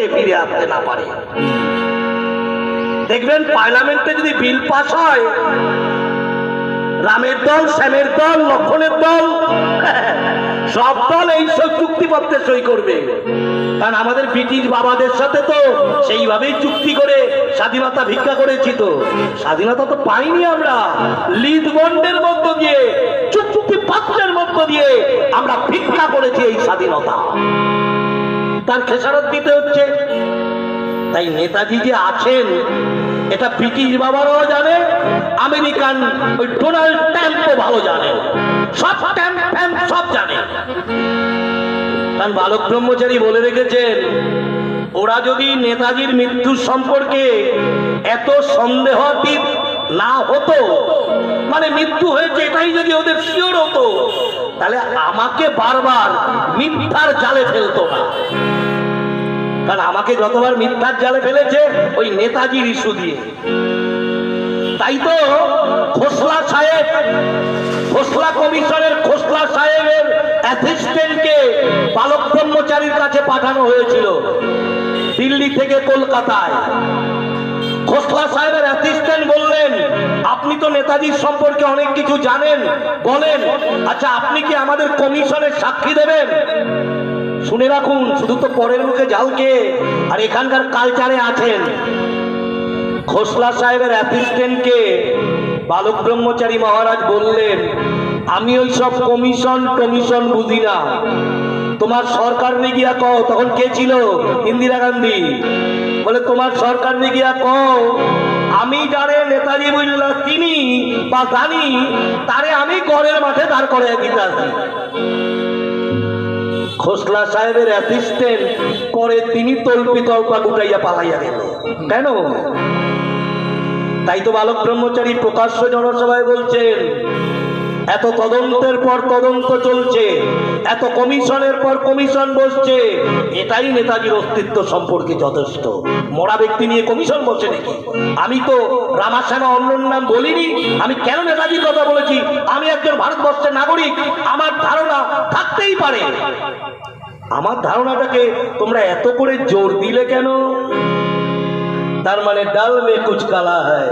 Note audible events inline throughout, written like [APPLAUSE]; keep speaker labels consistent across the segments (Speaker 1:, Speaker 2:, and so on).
Speaker 1: দেশে ফিরে আসতে না পারে। দেখবেন, পার্লামেন্টে যদি বিল পাস হয়, রামের দল, শ্যামের দল, লক্ষণের দল, [LAUGHS] সব দল এই এইসব চুক্তিপত্রে সই করবে। কারণ আমাদের ব্রিটিশ বাবাদের সাথে তো সেইভাবেই চুক্তি করে স্বাধীনতা ভিক্ষা করেছি তো। স্বাধীনতা তো পাইনি আমরা। লিড বন্ডের মধ্য দিয়ে চুক্তি পত্রের মধ্য দিয়ে আমরা ভিক্ষা করেছি এই স্বাধীনতা। তার খেসারত দিতে হচ্ছে। তাই নেতাজি যে আছেন, এটা ব্রিটিশ বাবারাও জানে, আমেরিকান ওই ডোনাল্ড ট্যাম্পও ভালো জানে। সব ট্যাম্প ট্যাম্প সব জানে। কারণ বালক ব্রহ্মচারী বলে রেখেছেন, ওরা যদি নেতাজির মৃত্যুর সম্পর্কে এত সন্দেহাতীত না হতো মানে মৃত্যু হয়েছে এটাই যদি ওদের শিওর হতো, তাহলে আমাকে বারবার মিথ্যার জালে ফেলতো না। কারণ আমাকে যতবার মিথ্যার জালে ফেলেছে, ওই নেতাজির ইস্যু দিয়ে। তাই তো খোসলা সাহেব, খোসলা কমিশনের খোসলা সাহেবের অ্যাসিস্ট্যান্টকে বালক ব্রহ্মচারীর কাছে পাঠানো হয়েছিল দিল্লি থেকে কলকাতায়। খোসলা সাহেবের অ্যাসিস্ট্যান্ট বললেন, আপনি তো নেতাজির সম্পর্কে অনেক কিছু জানেন, বলেন। আচ্ছা আপনি কি আমাদের কমিশনের সাক্ষী দেবেন? শুনে রাখুন, শুধু তো পরের মুখে জালকে, আর এখানকার কালচারে আছেন। খোসলা সাহেবের অ্যাসিস্ট্যান্টকে বালক ব্রহ্মচারী মহারাজ বললেন, আমি ওই সব কমিশন টমিশন বুঝি না। তোমার সরকার নিয়ে গিয়া কও, তখন কে ছিল? ইন্দিরা গান্ধী। বলে, তোমার সরকার নিয়ে গিয়া কও, আমি যারে নেতাজি বুঝলা তিনি বা জানি, তারে আমি গড়ের মাঠে দাঁড় করে দিতে আসি। খোসলা সাহেবের অ্যাসিস্ট্যান্ট পরে তিনি তল্পি তল্পা গুটাইয়া পালাইয়া গেল। কেন? তাই তো বালক ব্রহ্মচারী প্রকাশ্য জনসভায় বলছেন এত তদন্তের পর তদন্ত চলছে, এত কমিশনের পর কমিশন বসছে, এটাই নেতাজির অস্তিত্ব সম্পর্কে যথেষ্ট। মরা ব্যক্তি নিয়ে কমিশন বসে নাকি? আমি তো রামাসানা অন্য নাম বলিনি, আমি কেন নেতাজির কথা বলেছি? আমি একজন ভারতবর্ষের নাগরিক, আমার ধারণা থাকতেই পারে। আমার ধারণাটাকে তোমরা এত করে জোর দিলে কেন? তার মানে ডাল মে কুচ কালা হয়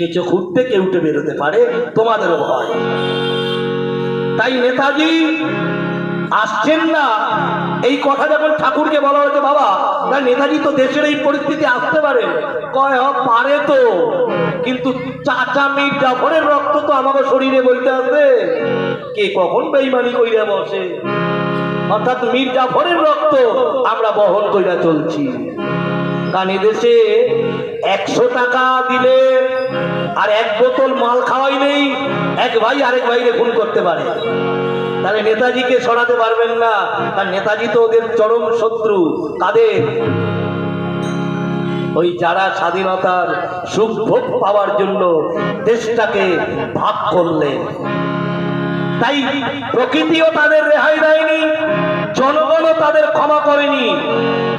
Speaker 1: কিছু ঘুরতে কেউ উঠে বেরোতে পারে, তোমাদেরও ভয় তাই নেতাজি আসছেন না। এই কথা যখন ঠাকুরকে বলা হয়েছে, বাবা, না, নেতাজি তো দেশের এই পরিস্থিতি আসতে পারে। কয় পারে তো। কিন্তু চাচা মীর জাফরের রক্ত তো আমাকে শরীরে বইতে আছে। কে কখন বেইমানি কইরা বসে? অর্থাৎ মীর জাফরের রক্ত আমরা বহন কইরা চলছি। কারণ এদেশে একশো টাকা দিলে আর এক বোতল মাল খাওয়াই নেই। এক ভাই আরেক ভাইরে খুন করতে পারে। তাহলে নেতাজিকে সরাতে পারবেন না। কারণ নেতাজি তো ওদের চরম শত্রু। কাদের? ওই যারা স্বাধীনতার সুখ ভোগ পাওয়ার জন্য দেশটাকে ভাগ করলেন তাই প্রকৃতিও তাদের রেহাই দেয়নি। জনগণও তাদের ক্ষমা করেনি।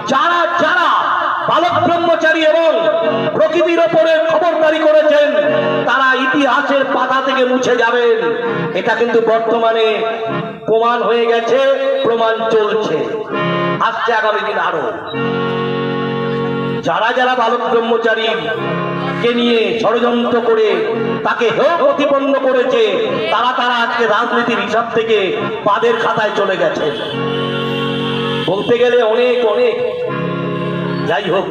Speaker 1: যারা যারা বালক ব্রহ্মচারী এবং প্রকৃতির ওপরে খবরদারি করেছেন, তারা ইতিহাসের পাতা থেকে মুছে যাবেন। এটা কিন্তু বর্তমানে প্রমাণ হয়ে গেছে, প্রমাণ চলছে। আসছে আগামী দিন আরও যারা যারা বালক ব্রহ্মচারী কে নিয়ে ষড়যন্ত্র করে, তাকে হেয় প্রতিপন্ন করেছে, তারা তারা আজকে রাজনীতির হিসাব থেকে পাদের খাতায় চলে গেছে। বলতে গেলে অনেক অনেক। যাই হোক,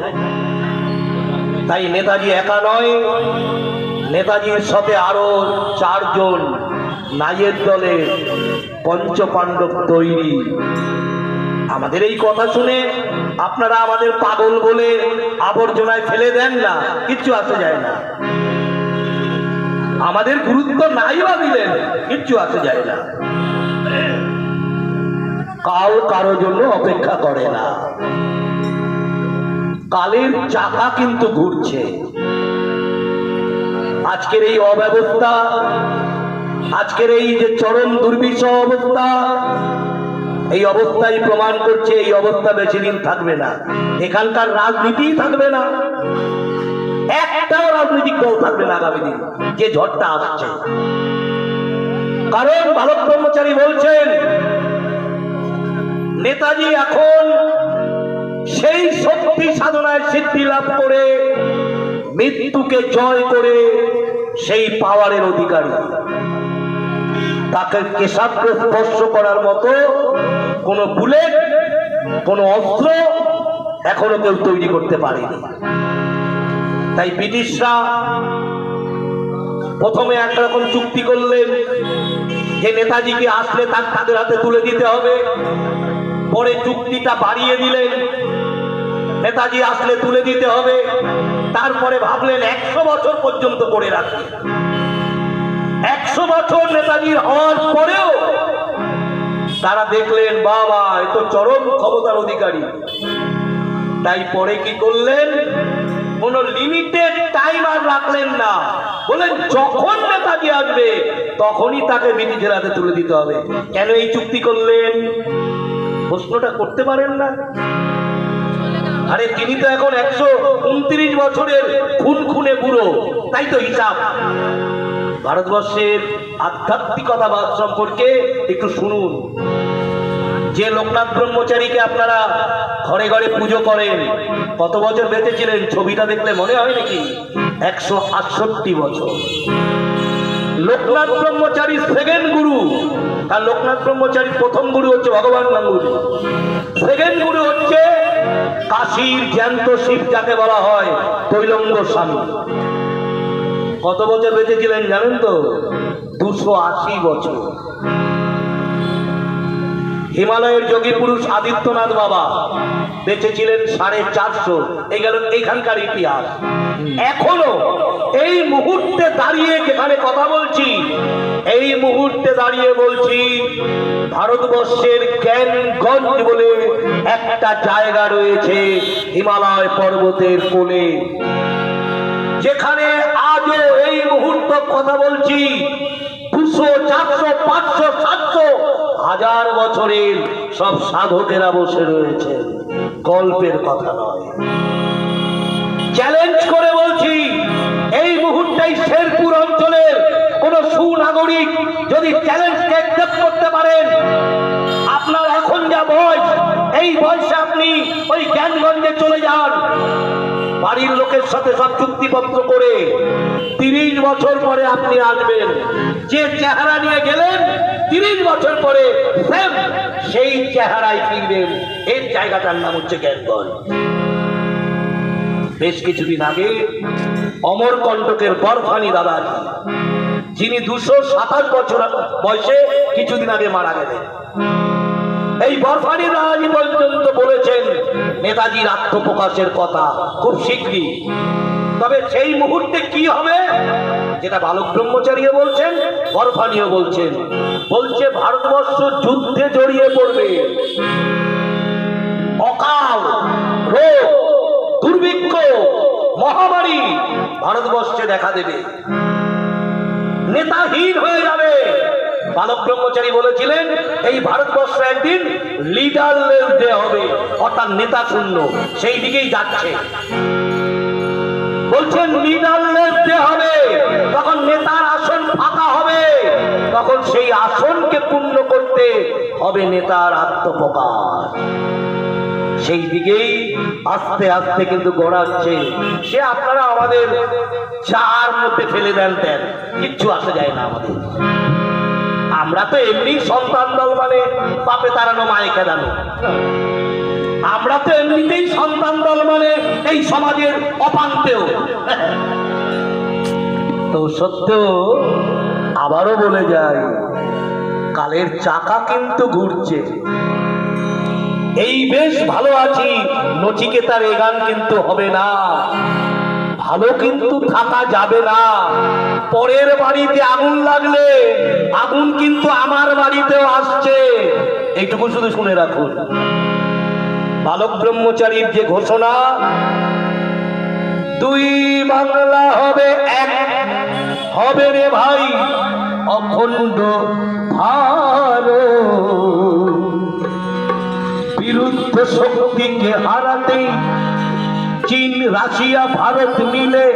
Speaker 1: তাই নেতাজি একা নয়, নেতাজির সাথে আরও চারজন নাইয়ের দলে পঞ্চপাণ্ডব তৈরি। আমাদের এই কথা শুনে আপনারা আমাদের পাগল বলে আবর্জনায় ফেলে দেন না, কিচ্ছু আসে যায় না। আমাদের গুরুত্ব নাই বা দিলেন কিচ্ছু আসে যায় না। কাল কারও জন্য অপেক্ষা করে না। কালের চাকা কিন্তু ঘুরছে। আজকের এই অব্যবস্থা, আজকের এই যে চরম দুর্বিষহ অবস্থা, এই অবস্থাই প্রমাণ করছে, এই অবস্থা বেশি দিন থাকবে না। এখানকার রাজনীতি থাকবে না। একটাও রাজনৈতিক দল থাকবে না আগামী দিন, যে ঝড়টা আসছে। কারণ ভারত ব্রহ্মচারী বলছেন, নেতাজি এখন সিদ্ধি লাভ করে, মৃত্যুকে জয় করে সেই পাওয়ারের অধিকারী। তাকে কেশাগ্রে স্পর্শ করার মতো কোনো বুলেট, কোনো অস্ত্র এখনও কেউ তৈরি করতে পারেনি। তাই ব্রিটিশরা প্রথমে একরকম চুক্তি করলেন যে নেতাজিকে আসলে তার তাদের হাতে তুলে দিতে হবে। পরে চুক্তিটা বাড়িয়ে দিলেন। নেতাজি আসলে তুলে দিতে হবে। তারপরে ভাবলেন একশো বছর পর্যন্ত করে রাখবে। একশো বছর নেতাজির হওয়ার পরেও তারা দেখলেন, বাবা, এ তো চরম ক্ষমতার অধিকারী। তাই পরে কি করলেন? কোন লিমিটেড টাইম আর রাখলেন না। বলেন যখন নেতাজি আসবে, তখনই তাকে ব্রিটিশের হাতে তুলে দিতে হবে। কেন এই চুক্তি করলেন? প্রশ্নটা করতে পারেন না। আরে তিনি তো এখন একশো উনত্রিশ বছরের খুন খুনে বুড়ো। তাই তো হিসাব। ভারতবর্ষের আধ্যাত্মিকতা সম্পর্কে একটু শুনুন। যে লোকনাথ ব্রহ্মচারীকে আপনারা ঘরে ঘরে পুজো করেন, কত বছর বেঁচেছিলেন ছবিটা দেখলে মনে হয় নাকি? একশো আটষট্টি বছর। লোকনাথ ব্রহ্মচারী সেকেন্ড গুরু। আর লোকনাথ ব্রহ্মচারী প্রথম গুরু হচ্ছে ভগবান গাঙ্গুলি সেকেন্ড গুরু হচ্ছে কাশীর জ্যান্ত শিব যাকে বলা হয় তৈলঙ্গ স্বামী। কত বছর বেঁচে ছিলেন জানেন তো? দুশো আশি বছর। হিমালয়ের যোগী পুরুষ আদিত্যনাথ বাবা। বেঁচে ছিলেন সাড়ে চারশো। এই গেল এইখানকার ইতিহাস। এখনও এই মুহূর্তে দাঁড়িয়ে যেখানে কথা বলছি, এই মুহূর্তে দাঁড়িয়ে বলছি, ভারতবর্ষের জ্ঞানগঞ্জ বলে একটা জায়গা রয়েছে হিমালয় পর্বতের কোলে। যেখানে আজও এই মুহূর্ত কথা বলছি, দুশো, চারশো, পাঁচশো, সাতশো, হাজার বছরের সব সাধকেরা বসে রয়েছে গল্পের কথা নয়। চ্যালেঞ্জ করে বলছি, এই মুহূর্তেই শেরপুর অঞ্চলের কোন সুনাগরিক যদি চ্যালেঞ্জকে অ্যাকসেপ্ট করতে পারেন, আপনার এখন যা বয়স, এই বয়সে আপনি ওই জ্ঞানগঞ্জে চলে যান। বাড়ির লোকের সাথে সব চুক্তিপত্র করে তিরিশ বছর পরে আপনি আসবেন। যে চেহারা নিয়ে গেলেন, তিরিশ বছর পরে সেম সেই চেহারায় ফিরবেন। এর জায়গাটার নাম হচ্ছে জ্ঞানগঞ্জ। বেশ কিছুদিন আগে অমরকণ্টকের বরফানি দাদাজি, যিনি দুশো সাতাশ বছর বয়সে কিছুদিন আগে মারা গেলেন। এই বরফানি দাদাজি পর্যন্ত বলেছেন নেতাজির আত্মপ্রকাশের কথা খুব শীঘ্রই তবে সেই মুহূর্তে কি হবে, যেটা বালক ব্রহ্মচারীও বলছেন বরফানিও বলছেন, বলছে ভারতবর্ষ যুদ্ধে জড়িয়ে পড়বে। অকাল, রোগ, দুর্ভিক্ষ, মহামারী ভারতবর্ষে দেখা দেবে। নেতাহীন হয়ে যাবে। বালক ব্রহ্মচারী বলেছিলেন, এই ভারতবর্ষ একদিন লিডারলেস ডে হবে, অর্থাৎ নেতা শূন্য, সেই দিকেই যাচ্ছে। বলছেন লিডারলেস ডে হবে, তখন নেতার আসন ফাঁকা হবে, তখন সেই আসনকে পূর্ণ করতে হবে নেতার আত্মপ্রকাশ। সেই দিকেই আস্তে আস্তে কিন্তু গড়াচ্ছে। সে আপনারা আমাদের চার মধ্যে ফেলে দেন দেন, কিচ্ছু আসা যায় না আমাদের। আমরা তো এমনি সন্তান দল মানে বাপে তাড়ানো মায়ে খেদানো আমরা তো এমনিতেই সন্তান দল মানে এই সমাজের অপান্তেও। তো সত্ত্বেও আবারও বলে যায় কালের চাকা কিন্তু ঘুরছে। এই বেশ ভালো আছি, নচিকেতার এ গান কিন্তু হবে না। ভালো কিন্তু থাকা যাবে না। পরের বাড়িতে আগুন লাগলে, আগুন কিন্তু আমার বাড়িতেও আসছে। এইটুকু শুধু শুনে রাখুন। বালক ব্রহ্মচারীর যে ঘোষণা, দুই বাংলা হবে এক। হবে রে ভাই, অখণ্ড ভারত। বিরুদ্ধ শক্তিকে হারাতে চীন রাশিয়া, ভারত মিলে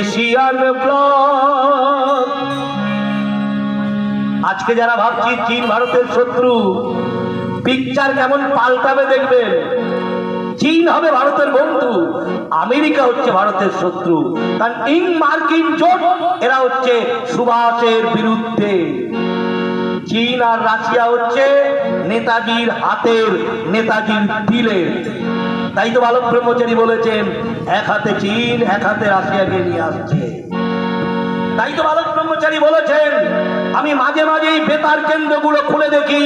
Speaker 1: এশিয়ান ব্লক আজকে যারা ভাবছি চীন ভারতের শত্রু পিকচার কেমন পাল্টাবে দেখবেন। চীন হবে ভারতের বন্ধু, আমেরিকা হচ্ছে ভারতের শত্রু। কারণ ইং মার্কিন জোট, এরা হচ্ছে সুভাষের বিরুদ্ধে। চীন আর রাশিয়া হচ্ছে নেতাজির হাতের, নেতাজির দিলের তাই তো বালক ব্রহ্মচারী বলেছেন, এক হাতে চীন, এক হাতে রাশিয়াকে নিয়ে আসছে। তাই তো বালক ব্রহ্মচারী বলেছেন, আমি মাঝে মাঝে এই বেতার কেন্দ্রগুলো খুলে দেখি,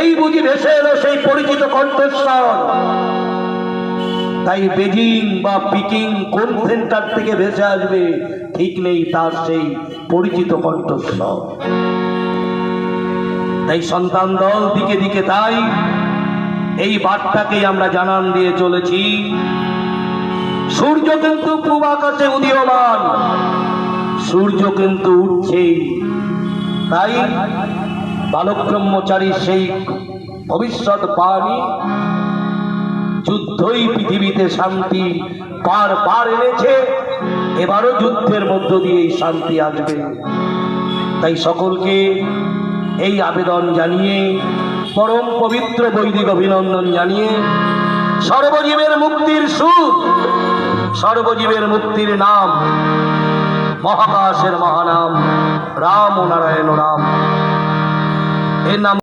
Speaker 1: এই বুঝি ভেসে এলো সেই পরিচিত কণ্ঠস্বর। তাই বেজিং বা পিকিং কোন সেন্টার থেকে ভেসে আসবে, ঠিক নেই তার সেই পরিচিত কণ্ঠস্বর। তাই সন্তান দল দিকে দিকে তাই এই বার্তাকেই আমরা জানান দিয়ে চলেছি। সূর্য কিন্তু পূব আকাশে উদীয়মান। সূর্য কিন্তু উঠছেই। তাই বালক ব্রহ্মচারী সেই ভবিষ্যৎ বাণী যুদ্ধই পৃথিবীতে শান্তি পার পার এনেছে। এবারও যুদ্ধের মধ্য দিয়ে এই শান্তি আসবে। তাই সকলকে এই আবেদন জানিয়ে পরম পবিত্র বৈদিক অভিনন্দন জানিয়ে সর্বজীবের মুক্তির সুখ সর্বজীবের মুক্তির নাম, মহাকাশের মহানাম, রাম নারায়ণ রাম। এর নাম